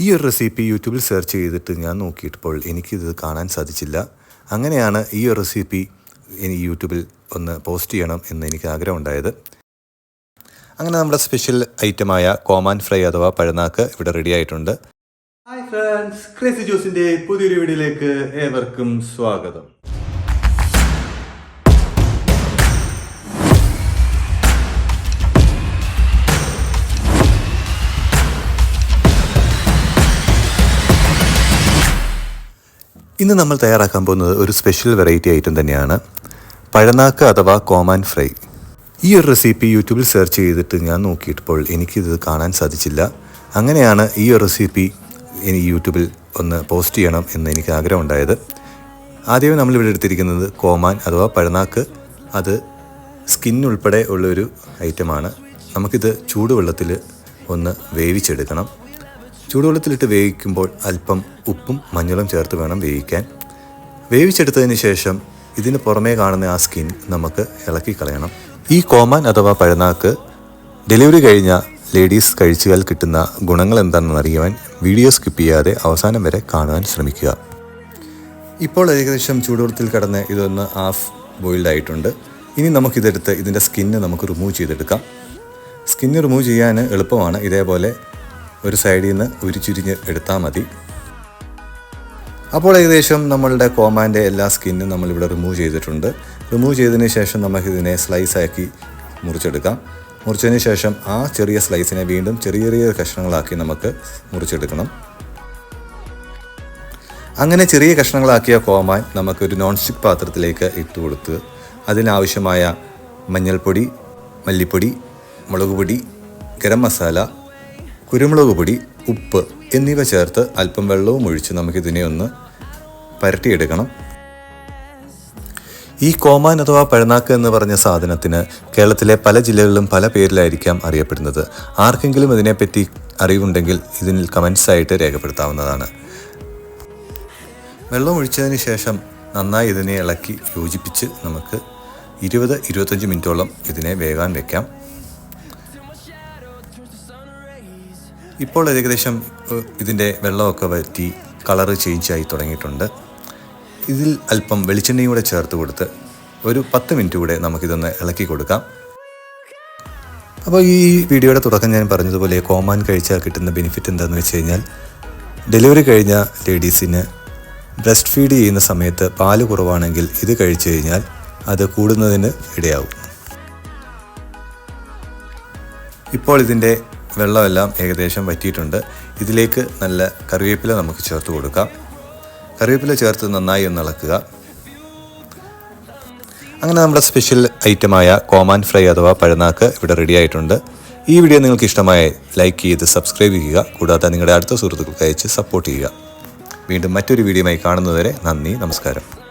ഈ ഒരു റെസിപ്പി യൂട്യൂബിൽ സെർച്ച് ചെയ്തിട്ട് ഞാൻ നോക്കിയിട്ടപ്പോൾ എനിക്കിത് കാണാൻ സാധിച്ചില്ല. അങ്ങനെയാണ് ഈ ഒരു റെസിപ്പി ഇനി യൂട്യൂബിൽ ഒന്ന് പോസ്റ്റ് ചെയ്യണം എന്ന് എനിക്ക് ആഗ്രഹമുണ്ടായത്. അങ്ങനെ നമ്മുടെ സ്പെഷ്യൽ ഐറ്റമായ കോമാൻ ഫ്രൈ അഥവാ പഴനാക്ക് ഇവിടെ റെഡി ആയിട്ടുണ്ട്. ഹായ് ഫ്രണ്ട്സ് ക്രേസി ജ്യൂസിന്റെ പുതിയൊരു വീഡിയോയിലേക്ക് ഏവർക്കും സ്വാഗതം. ഇന്ന് നമ്മൾ തയ്യാറാക്കാൻ പോകുന്നത് ഒരു സ്പെഷ്യൽ വെറൈറ്റി ഐറ്റം തന്നെയാണ്. പഴനാക്ക് അഥവാ കോമാൻ ഫ്രൈ ഈ ഒരു റെസിപ്പി യൂട്യൂബിൽ സെർച്ച് ചെയ്തിട്ട് ഞാൻ നോക്കിയിട്ടപ്പോൾ എനിക്കിത് കാണാൻ സാധിച്ചില്ല. അങ്ങനെയാണ് ഈ ഒരു റെസിപ്പി എനിക്ക് യൂട്യൂബിൽ ഒന്ന് പോസ്റ്റ് ചെയ്യണം എന്ന് എനിക്ക് ആഗ്രഹമുണ്ടായത്. ആദ്യമേ നമ്മളിവിടെ എടുത്തിരിക്കുന്നത് കോമാൻ അഥവാ പഴനാക്ക്. അത് സ്കിൻ ഉൾപ്പെടെ ഉള്ളൊരു ഐറ്റമാണ് നമുക്കിത് ചൂടുവെള്ളത്തിൽ ഒന്ന് വേവിച്ചെടുക്കണം. ചൂടുവെള്ളത്തിലിട്ട് വേവിക്കുമ്പോൾ അല്പം ഉപ്പും മഞ്ഞളും ചേർത്ത് വേണം വേവിക്കാൻ. വേവിച്ചെടുത്തതിന് ശേഷം ഇതിന് പുറമേ കാണുന്ന ആ സ്കിൻ നമുക്ക് ഇളക്കി കളയണം. ഈ കോമാൻ അഥവാ പഴനാക്ക് ഡെലിവറി കഴിഞ്ഞ ലേഡീസ് കഴിച്ചാൽ കിട്ടുന്ന ഗുണങ്ങൾ എന്താണെന്ന് അറിയുവാൻ വീഡിയോ സ്കിപ്പ് ചെയ്യാതെ അവസാനം വരെ കാണുവാൻ ശ്രമിക്കുക. ഇപ്പോൾ ഏകദേശം ചൂടുവെള്ളത്തിൽ കിടന്ന് ഇതൊന്ന് ഹാഫ് ബോയിൽഡ് ആയിട്ടുണ്ട്. ഇനി നമുക്കിതെടുത്ത് ഇതിന്റെ സ്കിന്ന് നമുക്ക് റിമൂവ് ചെയ്തെടുക്കാം. സ്കിന്ന് റിമൂവ് ചെയ്യാൻ എളുപ്പമാണ്. ഇതേപോലെ ഒരു സൈഡിൽ നിന്ന് ഉരിച്ചുരിഞ്ഞ് എടുത്താൽ മതി. അപ്പോൾ ഏകദേശം നമ്മളുടെ കോമാന്റെ എല്ലാ സ്കിന്നും നമ്മളിവിടെ റിമൂവ് ചെയ്തിട്ടുണ്ട്. റിമൂവ് ചെയ്തതിന് ശേഷം നമുക്കിതിനെ സ്ലൈസാക്കി മുറിച്ചെടുക്കാം. മുറിച്ചതിന് ശേഷം ആ ചെറിയ സ്ലൈസിനെ വീണ്ടും ചെറിയ ചെറിയ കഷ്ണങ്ങളാക്കി നമുക്ക് മുറിച്ചെടുക്കണം. അങ്ങനെ ചെറിയ കഷ്ണങ്ങളാക്കിയ കോമാൻ നമുക്കൊരു നോൺ സ്റ്റിക്ക് പാത്രത്തിലേക്ക് ഇട്ട് കൊടുത്ത് അതിനാവശ്യമായ മഞ്ഞൾപ്പൊടി മല്ലിപ്പൊടി മുളക് പൊടി ഗരം മസാല കുരുമുളക് പൊടി ഉപ്പ് എന്നിവ ചേർത്ത് അല്പം വെള്ളവും ഒഴിച്ച് നമുക്കിതിനെ ഒന്ന് പരട്ടിയെടുക്കണം. ഈ കോമാൻ അഥവാ പഴനാക്ക് എന്ന് പറഞ്ഞ സാധനത്തിന് കേരളത്തിലെ പല ജില്ലകളിലും പല പേരിലായിരിക്കാം അറിയപ്പെടുന്നത്. ആർക്കെങ്കിലും ഇതിനെപ്പറ്റി അറിവുണ്ടെങ്കിൽ ഇതിൽ കമൻസായിട്ട് രേഖപ്പെടുത്താവുന്നതാണ്. വെള്ളം ഒഴിച്ചതിന് ശേഷം നന്നായി ഇതിനെ ഇളക്കി യോജിപ്പിച്ച് നമുക്ക് ഇരുപത് ഇരുപത്തഞ്ച് മിനിറ്റോളം ഇതിനെ വേകാൻ വെക്കാം. ഇപ്പോൾ ഏകദേശം ഇതിന്റെ വെള്ളമൊക്കെ വറ്റി കളറ് ചേഞ്ചായി തുടങ്ങിയിട്ടുണ്ട്. ഇതിൽ അല്പം വെളിച്ചെണ്ണയും കൂടെ ചേർത്ത് കൊടുത്ത് ഒരു പത്ത് മിനിറ്റ് കൂടെ നമുക്കിതൊന്ന് ഇളക്കി കൊടുക്കാം. അപ്പോൾ ഈ വീഡിയോയുടെ തുടക്കം ഞാൻ പറഞ്ഞതുപോലെ കോമാൻ കഴിച്ചാൽ കിട്ടുന്ന ബെനിഫിറ്റ് എന്താണെന്ന് വെച്ച് കഴിഞ്ഞാൽ ഡെലിവറി കഴിഞ്ഞ ലേഡീസിന് ബ്രസ്റ്റ് ഫീഡ് ചെയ്യുന്ന സമയത്ത് പാൽ കുറവാണെങ്കിൽ ഇത് കഴിച്ചു കഴിഞ്ഞാൽ അത് കൂടുന്നതിന് ഇടയാവും. ഇപ്പോൾ ഇതിന്റെ വെള്ളമെല്ലാം ഏകദേശം വറ്റിയിട്ടുണ്ട്. ഇതിലേക്ക് നല്ല കറിവേപ്പില നമുക്ക് ചേർത്ത് കൊടുക്കാം. കറിവേപ്പില ചേർത്ത് നന്നായി ഒന്ന് ഇളക്കുക. അങ്ങനെ നമ്മുടെ സ്പെഷ്യൽ ഐറ്റമായ കോമാൻ ഫ്രൈ അഥവാ പഴനാക്ക് ഇവിടെ റെഡി ആയിട്ടുണ്ട്. ഈ വീഡിയോ നിങ്ങൾക്ക് ഇഷ്ടമായ ലൈക്ക് ചെയ്ത് സബ്സ്ക്രൈബ് ചെയ്യുക. കൂടാതെ നിങ്ങളുടെ അടുത്ത സുഹൃത്തുക്കൾക്ക് അയച്ച് സപ്പോർട്ട് ചെയ്യുക. വീണ്ടും മറ്റൊരു വീഡിയോയുമായി കാണുന്നതുവരെ നന്ദി നമസ്കാരം.